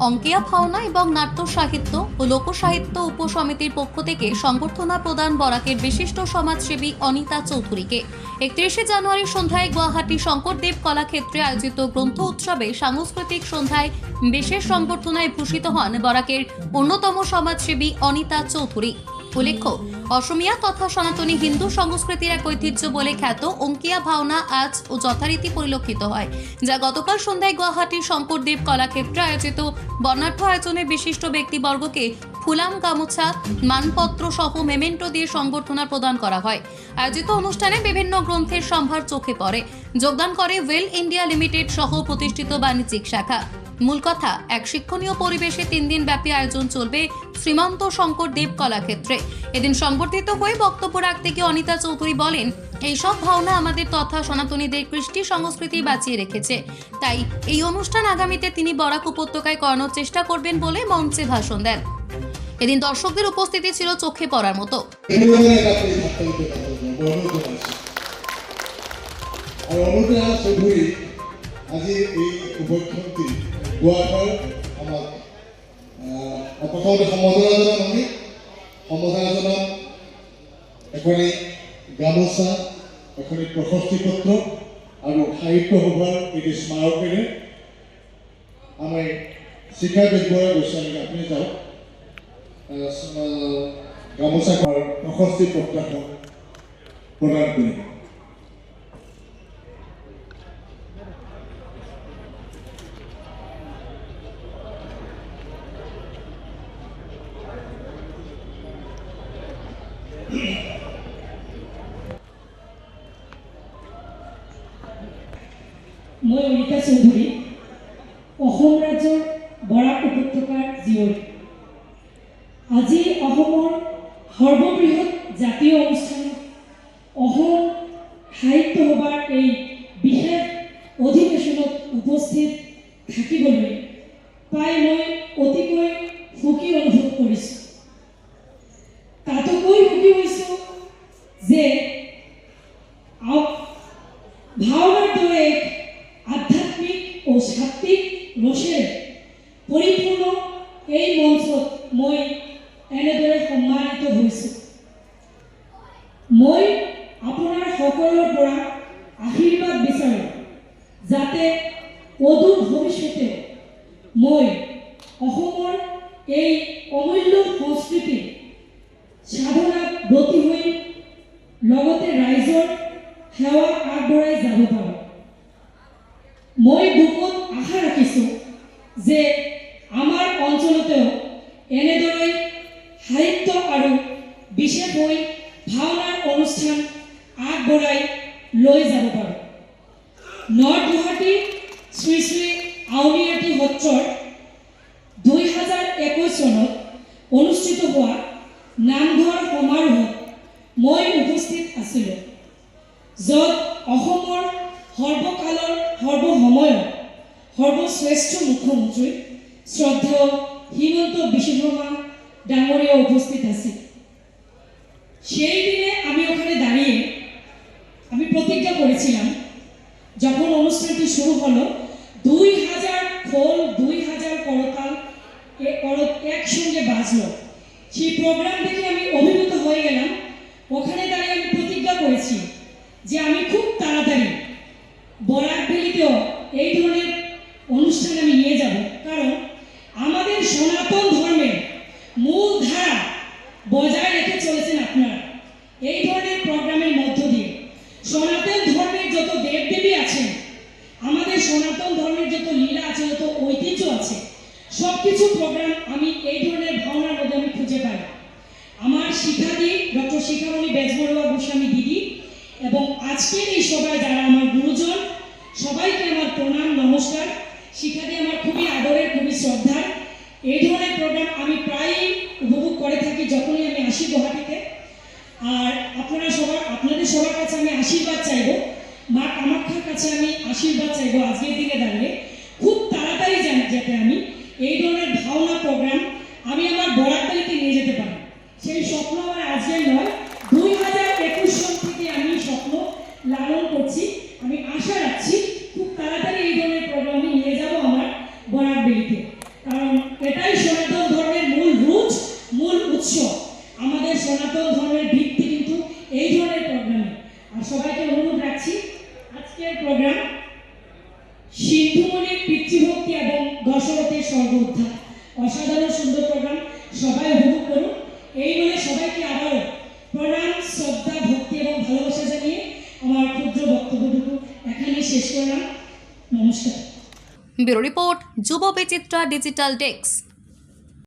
অঙ্কিয়া ভাওনা এবং নাট্য সাহিত্য ও লোকসাহিত্য উপসমিতির পক্ষ থেকে সংবর্ধনা প্রদান বরাকের বিশিষ্ট সমাজসেবী অনিতা চৌধুরীকে। একত্রিশে জানুয়ারি সন্ধ্যায় গুয়াহাটি শঙ্করদেব কলাক্ষেত্রে আয়োজিত গ্রন্থ উৎসবে সাংস্কৃতিক সন্ধ্যায় বিশেষ সংবর্ধনায় ভূষিত হন বরাকের অন্যতম সমাজসেবী অনিতা চৌধুরী। উল্লেখ্য অসমিয়া তথা সনাতনী হিন্দু সংস্কৃতির এক ঐতিহ্য বলে খ্যাত অঙ্কিয়া ভাওনা আজ ও যথারীতি পরিলক্ষিত হয়, যা গতকাল সন্ধ্যায় গুয়াহাটির শঙ্করদেব কলাক্ষেত্রে আয়োজিত বর্ণাঢ্য আয়োজনে বিশিষ্ট ব্যক্তিবর্গকে ফুলাম গামুছা, মানপত্র সহ মেমেন্টো দিয়ে সংবর্ধনা প্রদান করা হয়। আয়োজিত অনুষ্ঠানে বিভিন্ন গ্রন্থের সম্ভার চোখে পড়ে। যোগদান করে ওয়েল ইন্ডিয়া লিমিটেড সহ প্রতিষ্ঠিত বাণিজ্যিক শাখা। মূল কথা, এক শিক্ষণীয় পরিবেশে তিন দিন ব্যাপী আয়োজন চলবে শ্রীমন্ত শঙ্কর দেব কলাক্ষেত্রে। এদিন সংবর্ধিত হয়ে বক্তব্য রাখতে গিয়ে অনিতা চৌধুরী বলেন এইসব ভাওনা আমাদের তথা সনাতনীদের কৃষ্টি সংস্কৃতি বাঁচিয়ে রেখেছে। তাই এই অনুষ্ঠান আগামীতে তিনি বরাক উপত্যকায় করানোর চেষ্টা করবেন বলে মঞ্চে ভাষণ দেন। এদিন দর্শকদের উপস্থিতি ছিল চোখে পড়ার মতো। চৌধুৰী আজি এই আহ, প্ৰথমতে সম্বৰ্ধনা জনাম আমি সম্বৰ্ধনা জনাম এখনি গামোচা এখনি প্ৰশস্তি পত্ৰ আৰু সাহিত্য সভাৰ এটি স্মাৰকেৰে আমি শিক্ষা বেজবৰুৱা গোস্বামীক আপুনি যাওক গামোচা প্ৰশস্তি পত্ৰখন প্ৰদান কৰিম মই অনিতা চৌধুৰী, অসম ৰাজ্যৰ বৰাক উপত্যকাৰ জীয়ৰী। আজি অসমৰ সৰ্ববৃহৎ জাতীয় অনুষ্ঠানত অসম সাহিত্য সভাৰ এই বিশেষ অধিৱেশনত উপস্থিত থাকিবলৈ পাই মই অতিকৈ সুখী অনুভৱ কৰিছোঁ। তাতোকৈ সুখী হৈছোঁ যে ভাওনার দৰে সাত্বিক ৰসেৰে পৰিপূৰ্ণ এই মঞ্চত মই এনেদৰে সন্মানিত হৈছোঁ। মই আপোনাৰ সকলোৰ পৰা আশীৰ্বাদ বিচাৰোঁ, যাতে অদূৰ ভৱিষ্যতে মই এই অমূল্য সংস্কৃতি সাধনাত ব্ৰতী হৈ লগতে ৰাইজৰ সেৱা আগবঢ়াই যাব পাৰোঁ। মই বুকুত আশা ৰাখিছোঁ যে আমাৰ অঞ্চলতেও এনেদৰে সাহিত্য আৰু বিশেষকৈ ভাওনাৰ অনুষ্ঠান আগবঢ়াই লৈ যাব পাৰোঁ। নৰ্থ গুৱাহাটী শ্ৰী শ্ৰী আউনীআটী সত্ৰৰ দুই হাজাৰ একৈছ চনত অনুষ্ঠিত হোৱা নামঘৰ সমাৰোহত মই উপস্থিত আছিলোঁ, য'ত অসমৰ সৰ্বকালৰ সৰ্বসময়ৰ সৰ্বশ্ৰেষ্ঠ মুখ্যমন্ত্রী। শ্ৰদ্ধেয় হিমন্ত বিশ্ব শৰ্মা ডাঙৰীয়া উপস্থিত আছিল সেই দিনে আমি ওখানে দাঁড়িয়ে আমি প্রতিজ্ঞা করেছিলাম, যখন অনুষ্ঠানটি শুরু হলো, দুই হাজার খোল, দুই হাজার করতাল একসঙ্গে বাজলো। সেই প্রোগ্রাম দেখে আমি অভিভূত হয়ে গেলাম। ওখানে দাঁড়িয়ে আমি প্রতিজ্ঞা করেছি যে আমি খুব তাড়াতাড়ি বরাক ভ্যালিতেও এই ধরনের অনুষ্ঠান আমি নিয়ে যাব। কারণ আমাদের সনাতন ধর্মের মূল ধারা বজায় রেখে চলেছেন আপনারা। এই ধরনের প্রোগ্রামের মধ্য দিয়ে সনাতন ধর্মের যত দেবদেবী আছেন, আমাদের সনাতন ধর্মের যত লীলা আছে, যত ঐতিহ্য আছে সব কিছু প্রোগ্রাম আমি এই ধরনের ভাবনার মধ্যে আমি খুঁজে পাই। আমার শিক্ষাদি ডক্টর শিখামণি বেজবড়ুয়া গোস্বামী দিদি এবং আজকের এই সভায় যারা আমার গুরুজন, সবাইকে আমার প্রণাম, নমস্কার। শিক্ষাদি আমার খুবই আদরের, খুবই শ্রদ্ধার। এই ধরনের প্রোগ্রাম আমি প্রায়ই উপভোগ করে থাকি যখনই আমি আসি গুয়াহাটিতে। আর আপনারা সবার, আপনাদের সবার কাছে আমি আশীর্বাদ চাইব। মা কামাখ্যার কাছে আমি আশীর্বাদ চাইব আজকের দিনে দাঁড়িয়ে। খুব তাড়াতাড়ি জানি যাতে আমি এই ধরনের ভাওনা প্রোগ্রাম আমি আমার বরাকবাড়িতে নিয়ে যেতে পারি। সেই স্বপ্ন আমার আজকের নয় এটাই সনাতন ধর্মের মূল রুচ মূল উৎস। আমাদের সনাতন ধর্মের ভিত্তি কিন্তু এই ধরনের প্রোগ্রামে আর সবাইকে অনুরোধ রাখছি, আজকের প্রোগ্রাম সিন্ধুমণির পিতৃভক্তি এবং দশরথের স্বর্গ উদ্ধার। অসাধারণ সুন্দর প্রোগ্রাম সবাই উপভোগ করুন। এই বলে সবাইকে আবারও প্রণাম, শ্রদ্ধা, ভক্তি এবং ভালোবাসা জানিয়ে আমার ক্ষুদ্র বক্তব্যটুকু এখানেই শেষ করলাম। নমস্কার। ব্যুরো রিপোর্ট যুব বিচিত্রা ডিজিটাল ডেস্ক।